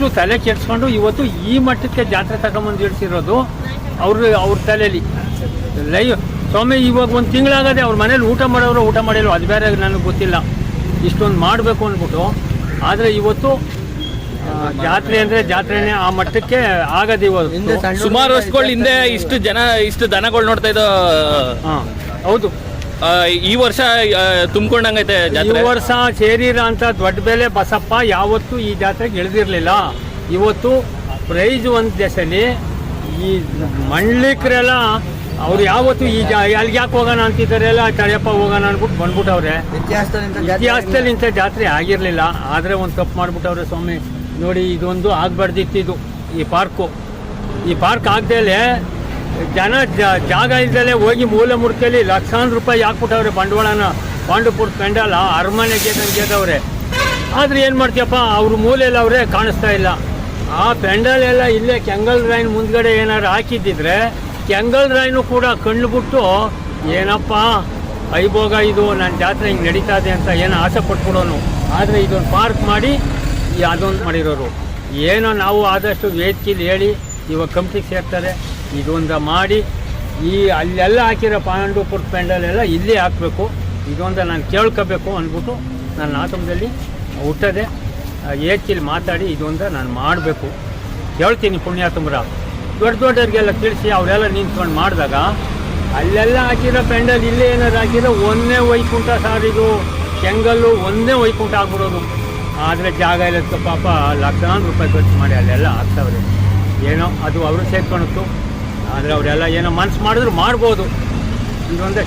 ಇಷ್ಟು ತಲೆ ಕೆಡ್ಸ್ಕೊಂಡು ಇವತ್ತು ಈ ಮಟ್ಟಕ್ಕೆ ಜಾತ್ರೆ ತಗೊಂಬಂದು ಇಡ್ಸಿರೋದು ಅವ್ರ ಅವ್ರ ತಲೆಯಲ್ಲಿ ಲೈವ್ ಸ್ವಾಮಿ ಇವಾಗ ಒಂದು ತಿಂಗಳಾಗದೆ ಅವ್ರ ಮನೇಲಿ ಊಟ ಮಾಡೋರು ಊಟ ಮಾಡಿಲ್ಲ ಅದು ಬೇರೆ ನನಗೆ ಗೊತ್ತಿಲ್ಲ. ಇಷ್ಟೊಂದು ಮಾಡಬೇಕು ಅಂದ್ಬಿಟ್ಟು. ಆದರೆ ಇವತ್ತು ಜಾತ್ರೆ ಅಂದರೆ ಜಾತ್ರೆನೇ ಆ ಮಟ್ಟಕ್ಕೆ ಆಗದೆ ಇವತ್ತು ಸುಮಾರು ವರ್ಷಗಳ ಹಿಂದೆ ಇಷ್ಟು ಜನ ಇಷ್ಟು ದನಗಳು ನೋಡ್ತಾ ಇದ್ದೋ ಹೌದು. ಈ ವರ್ಷ ತುಂಬಿಕೊಂಡಂಗೈತೆ ಈ ಜಾತ್ರೆ ವರ್ಷ ಸೇರಿರ ಅಂತ ದೊಡ್ಡ ಬೆಲೆ ಬಸಪ್ಪ ಯಾವತ್ತೂ ಈ ಜಾತ್ರೆಗೆ ಇಳಿದಿರಲಿಲ್ಲ. ಇವತ್ತು ಪ್ರೈಜ್ ಒಂದು ದೆಸಲಿ ಈ ಮಂಡ್ಲಿಕ್ರೆಲ್ಲ ಅವ್ರು ಯಾವತ್ತು ಈ ಜಾ ಅಲ್ಲಿಗೆ ಯಾಕೆ ಹೋಗೋಣ ಅಂತಿದ್ದಾರೆಲ್ಲ ತಡೆಯಪ್ಪ ಹೋಗೋಣ ಅಂದ್ಬಿಟ್ಟು ಬಂದ್ಬಿಟ್ಟವ್ರೆ. ಇತಿಹಾಸದಿಂದ ಜಾತ್ರೆ ಇತಿಹಾಸದಲ್ಲಿ ಇಂಥ ಜಾತ್ರೆ ಆಗಿರಲಿಲ್ಲ. ಆದರೆ ಒಂದು ತಪ್ಪು ಮಾಡ್ಬಿಟ್ಟವ್ರೆ ಸ್ವಾಮಿ. ನೋಡಿ ಇದೊಂದು ಆಗ್ಬಾರ್ದಿತ್ತು ಇದು ಈ ಪಾರ್ಕು. ಈ ಪಾರ್ಕ್ ಆಗ್ದೇಲೆ ಜನ ಜಾಗ ಇಲ್ದಲೇ ಹೋಗಿ ಮೂಲೆ ಮೂರ್ತಿಯಲ್ಲಿ ಲಕ್ಷಾಂತರ ರೂಪಾಯಿ ಹಾಕ್ಬಿಟ್ಟವ್ರೆ ಬಂಡವಾಳನ. ಪಾಂಡುಪುರ ಪೆಂಡಾಲ ಅರಮನೆಗೆ ಗೆದವ್ರೆ ಆದ್ರೆ ಏನು ಮಾಡ್ತೀಯಪ್ಪ, ಅವ್ರ ಮೂಲೆಯಲ್ಲಿ ಅವರೇ ಕಾಣಿಸ್ತಾ ಇಲ್ಲ. ಆ ಪೆಂಡಲ್ ಎಲ್ಲ ಇಲ್ಲೇ ಕೆಂಗಲ್ ರೈನ್ ಮುಂದ್ಗಡೆ ಏನಾರು ಹಾಕಿದ್ದಿದ್ರೆ, ಕೆಂಗಲ್ ರಾಯ್ನು ಕೂಡ ಕಣ್ಣು ಬಿಟ್ಟು, ಏನಪ್ಪ ಐಭೋಗ ಇದು ನನ್ನ ಜಾತ್ರೆ ಹಿಂಗೆ ನಡೀತಾ ಇದೆ ಅಂತ ಏನೋ ಆಸೆ ಪಟ್ಬಿಡೋನು. ಆದರೆ ಇದೊಂದು ಪಾರ್ಕ್ ಮಾಡಿ ಅದೊಂದು ಮಾಡಿರೋರು. ಏನೋ ನಾವು ಆದಷ್ಟು ವೇದಿಕೆಲಿ ಹೇಳಿ, ಇವಾಗ ಕಂಪ್ನಿಗೆ ಸೇರ್ತಾರೆ. ಇದೊಂದು ಮಾಡಿ, ಈ ಅಲ್ಲೆಲ್ಲ ಹಾಕಿರೋ ಪಾಂಡುಪುರ ಪೆಂಡಲೆಲ್ಲ ಇಲ್ಲೇ ಹಾಕಬೇಕು. ಇದೊಂದು ನಾನು ಕೇಳ್ಕೋಬೇಕು ಅಂದ್ಬಿಟ್ಟು ನನ್ನ ಆತಮದಲ್ಲಿ ಹುಟ್ಟದೆ. ಏಚಿಲಿ ಮಾತಾಡಿ ಇದೊಂದು ನಾನು ಮಾಡಬೇಕು. ಕೇಳ್ತೀನಿ ಪುಣ್ಯಾತುಮ್ರ. ದೊಡ್ಡ ದೊಡ್ಡವ್ರಿಗೆಲ್ಲ ತಿಳಿಸಿ ಅವರೆಲ್ಲ ನಿಂತ್ಕೊಂಡು ಮಾಡಿದಾಗ, ಅಲ್ಲೆಲ್ಲ ಹಾಕಿರೋ ಪೆಂಡಲ್ ಇಲ್ಲೇ ಏನಾದ್ರು ಹಾಕಿರೋ ಒಂದೇ ವೈಕುಂಠ ಸಾರ್ ಇದು. ಒಂದೇ ವೈಕುಂಠ ಆಗ್ಬಿಡೋದು. ಆದರೆ ಜಾಗ ಇಲ್ಲ ಪಾಪ ಲಕ್ಷಾಂತರ ರೂಪಾಯಿ ಖರ್ಚು ಮಾಡಿ ಅಲ್ಲೆಲ್ಲ ಹಾಕ್ತವ್ರೆ. ಏನೋ ಅದು ಅವರು ಸೇರ್ಕೊಳತ್ತು ಆದರೆ ಅವರೆಲ್ಲ ಏನೋ ಮನ್ಸು ಮಾಡಿದ್ರು ಮಾಡ್ಬೋದು. ಇದೊಂದೇ